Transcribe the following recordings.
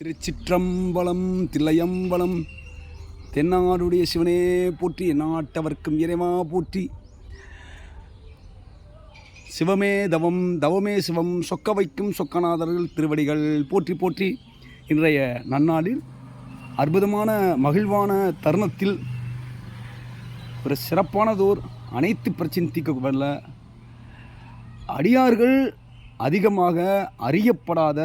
திருச்சிற்றம்பலம் தில்லையம்பலம் தென்னாடுடைய சிவனே போற்றி எந்நாட்டவர்க்கும் இறைவா போற்றி. சிவமே தவம் தவமே சிவம் சொக்க வைக்கும் சொக்கநாதர்கள் திருவடிகள் போற்றி போற்றி. இன்றைய நன்னாளில் அற்புதமான மகிழ்வான தருணத்தில் ஒரு சிறப்பானதோர் அனைத்து பிரச்சனை தீர்க்க அடியார்கள் அதிகமாக அறியப்படாத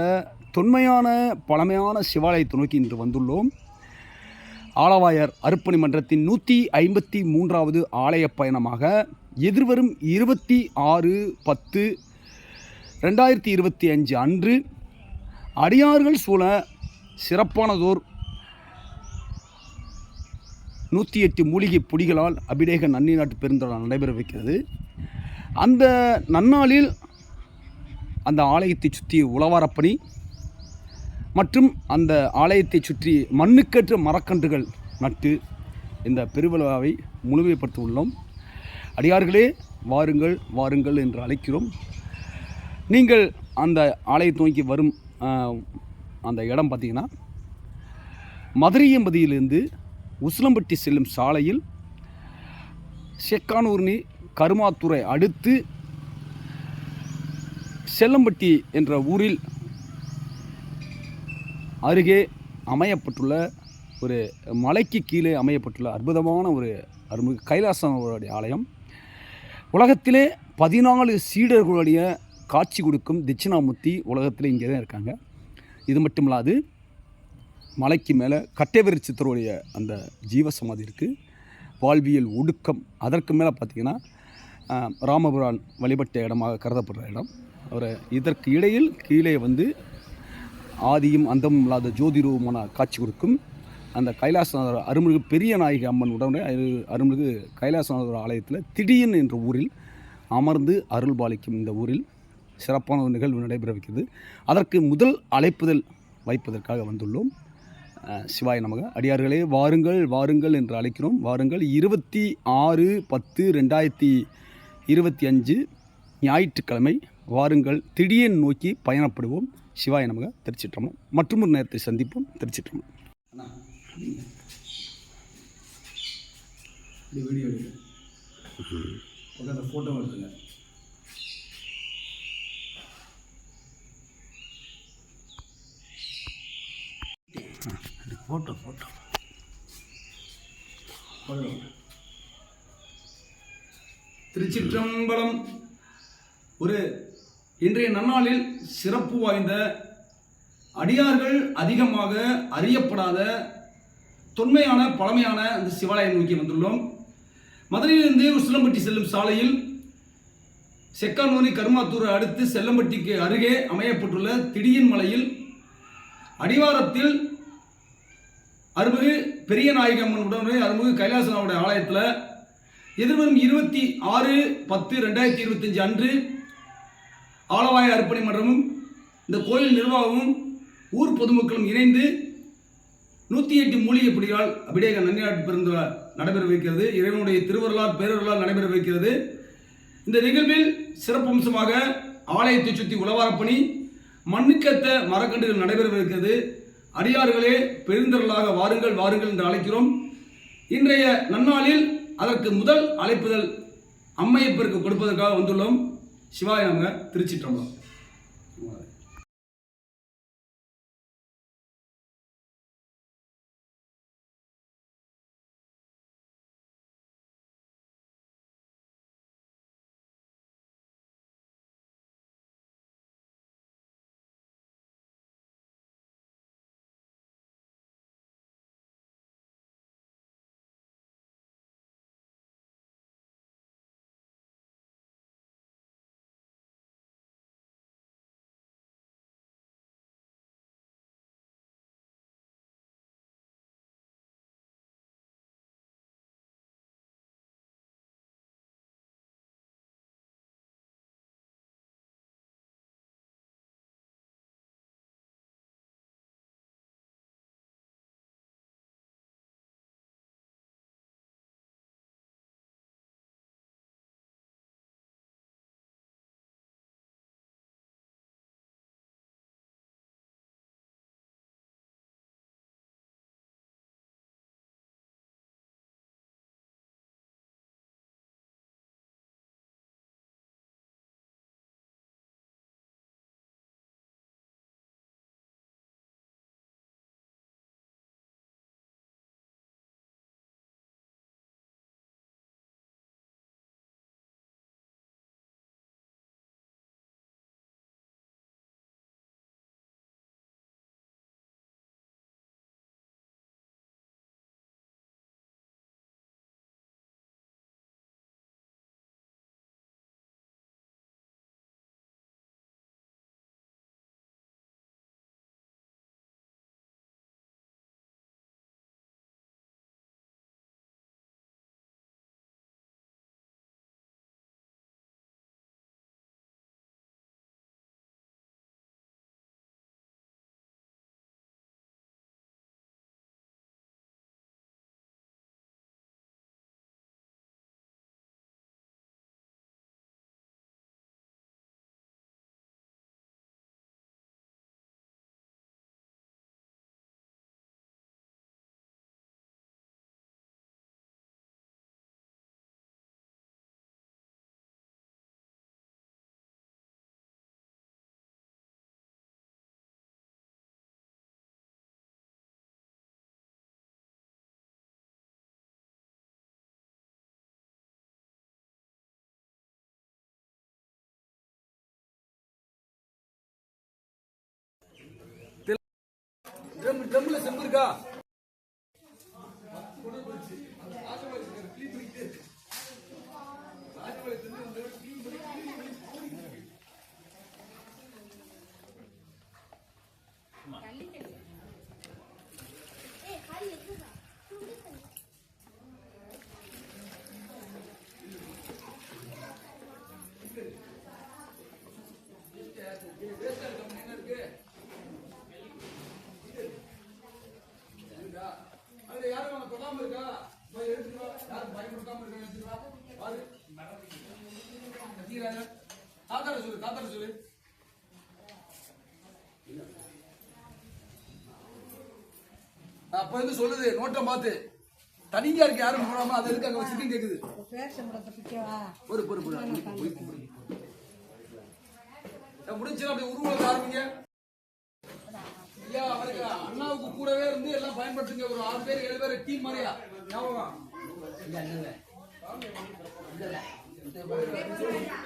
தொன்மையான பழமையான சிவாலயத்தை நோக்கி இன்று வந்துள்ளோம். ஆலவாயர் அர்ப்பணி மன்றத்தின் நூற்றி ஐம்பத்தி மூன்றாவது ஆலய பயணமாக எதிர்வரும் இருபத்தி ஆறு பத்து ரெண்டாயிரத்தி இருபத்தி அஞ்சு அன்று அடியார்கள் சூழ சிறப்பானதோர் நூற்றி எட்டு மூலிகை பொடிகளால் அபிடேக நன்னி நாட்டு பெருந்தொடர் நடைபெற வைக்கிறது. அந்த நன்னாளில் அந்த ஆலயத்தை சுற்றி உளவாரப்பணி மற்றும் அந்த ஆலயத்தை சுற்றி மண்ணுக்கேற்ற மரக்கன்றுகள் நட்டு இந்த பெருவிழாவை முழுமைப்படுத்த உள்ளோம் அடியார்களே வாருங்கள் வாருங்கள் என்று அழைக்கிறோம். நீங்கள் அந்த ஆலயத்தை நோக்கி வரும் அந்த இடம் பார்த்தீங்கன்னா மதுரையம்பதியிலிருந்து உசிலம்பட்டி செல்லும் சாலையில் செக்கானூர்னி கருமாத்துறை அடுத்து செல்லம்பட்டி என்ற ஊரில் அருகே அமையப்பட்டுள்ள ஒரு மலைக்கு கீழே அமையப்பட்டுள்ள அற்புதமான ஒரு அருள்மிகு கைலாசனுடைய ஆலயம். உலகத்திலே பதினாலு சீடர்களுடைய காட்சி கொடுக்கும் தட்சிணாமூர்த்தி உலகத்திலே இங்கே தான் இருக்காங்க. இது மட்டும் இல்லாது மலைக்கு மேலே கட்டைவரி சித்தருடைய அந்த ஜீவசமாதி இருக்குது வாழ்வியல் ஒடுக்கம் அதற்கு மேலே பார்த்திங்கன்னா ராமபுரான் வழிபட்ட இடமாக கருதப்படுற இடம். அவர் இதற்கு இடையில் கீழே வந்து ஆதியும் அந்தமும் இல்லாத ஜோதிரூபமான காட்சி கொடுக்கும். அந்த கைலாசநாதர் அருள்மிகு பெரிய நாயகி அம்மன் உடனே அருள்மிகு கைலாசநாதர் ஆலயத்தில் திடீன் என்ற ஊரில் அமர்ந்து அருள் பாலிக்கும் இந்த ஊரில் சிறப்பான ஒரு நிகழ்வு நடைபெறவிருக்கிறது அதற்கு முதல் அழைப்புதல் வைப்பதற்காக வந்துள்ளோம். சிவாய் சிவாய நமக. அடியார்களே வாருங்கள் வாருங்கள் என்று அழைக்கிறோம். வாருங்கள். இருபத்தி ஆறு பத்து ரெண்டாயிரத்தி இருபத்தி அஞ்சு ஞாயிற்றுக்கிழமை வாருங்கள். திடீர் நோக்கி பயணப்படுவோம். சிவாய நமக திருச்சிற்றம்பலம். மற்றும் ஒரு நேரத்தை சந்திப்போம் திருச்சிற்றம்பலம். வீடியோ எடுங்க. ஃபோட்டோ எடுத்துங்க ஃபோட்டோ ஃபோட்டோ திருச்சிற்றம்பலம் ஒரு இன்றைய நன்னாளில் சிறப்பு வாய்ந்த அடியார்கள் அதிகமாக அறியப்படாத தொன்மையான பழமையான அந்த சிவாலயம் நோக்கி வந்துள்ளோம். மதுரையிலிருந்து உசிலம்பட்டி செல்லும் சாலையில் செக்கானூரி கருமாத்தூர் அடுத்து செல்லம்பட்டிக்கு அருகே அமையப்பட்டுள்ள திடியின் மலையில் அடிவாரத்தில் அருள்மிகு பெரிய நாயகம்மன் உடனே அருள்மிகு கைலாசனாவுடைய ஆலயத்தில் எதிர்வரும் இருபத்தி ஆறு பத்து ரெண்டாயிரத்தி இருபத்தஞ்சு அன்று ஆலவாய அர்ப்பணி மன்றமும் இந்த கோயில் நிர்வாகமும் ஊர் பொதுமக்களும் இணைந்து நூற்றி எட்டு மூலிகை பிடியால் அபிடேக நன்னியாட்டு பெருந்த நடைபெற வைக்கிறது. இறைவனுடைய திருவருளால் பேரருளால் நடைபெற வைக்கிறது. இந்த நிகழ்வில் சிறப்பம்சமாக ஆலயத்தை சுற்றி உளவாரப்பணி மண்ணுக்கத்த மரக்கன்றுகள் நடைபெறவிருக்கிறது அடியார்களே பெருந்தரலாக வாருங்கள் வாருங்கள் என்று அழைக்கிறோம். இன்றைய நன்னாளில் அதற்கு முதல் அழைப்புதல் அம்மையப்பருக்கு கொடுப்பதற்காக வந்துள்ளோம். சிவாய நமக திருச்சிற்றம்பலம். కిలోమీటర్ డ్రమ్ముల தொடாம இருக்கா? போய் எடுத்துட்டு வா. யாரும் பயன்படுத்தாம இருக்கா? பாரு. தாத்தாட சொல்லு தாத்தாட சொல்லு. அப்ப இருந்து சொல்லுது நோட்டம் பார்த்து. தனியா இருக்கு யாரும் போடாம அது இருக்கு அங்க வச்சுட்டு கேக்குது? பேசக்கூடாது பிடிக்கவா பொறு பொறு பொறு. முடிச்சு அப்படி உருவம் ஆரம்பிங்க. ஐயா அவருக்கு அண்ணாவுக்கு கூடவே இருந்து எல்லாம் பயன்படுத்துங்க. ஒரு ஆறு பேர் ஏழு பேர் டீம் மாதிரியா? ஞாபகம் இல்ல, எத்தனை புத்தியா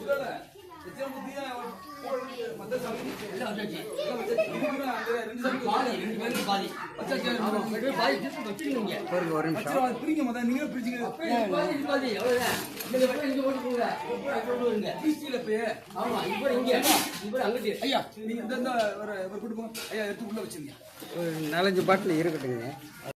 மத்த பிரிங்க பிரிச்சுங்க. பிரிச்சிட்டீல இப்பயே. ஐயா நீங்க இந்த ஒரு போங்க ஐயா எடுத்து உள்ள வச்சிருங்க ஒரு நாலஞ்சு பாட்டில் இருக்கட்டுங்க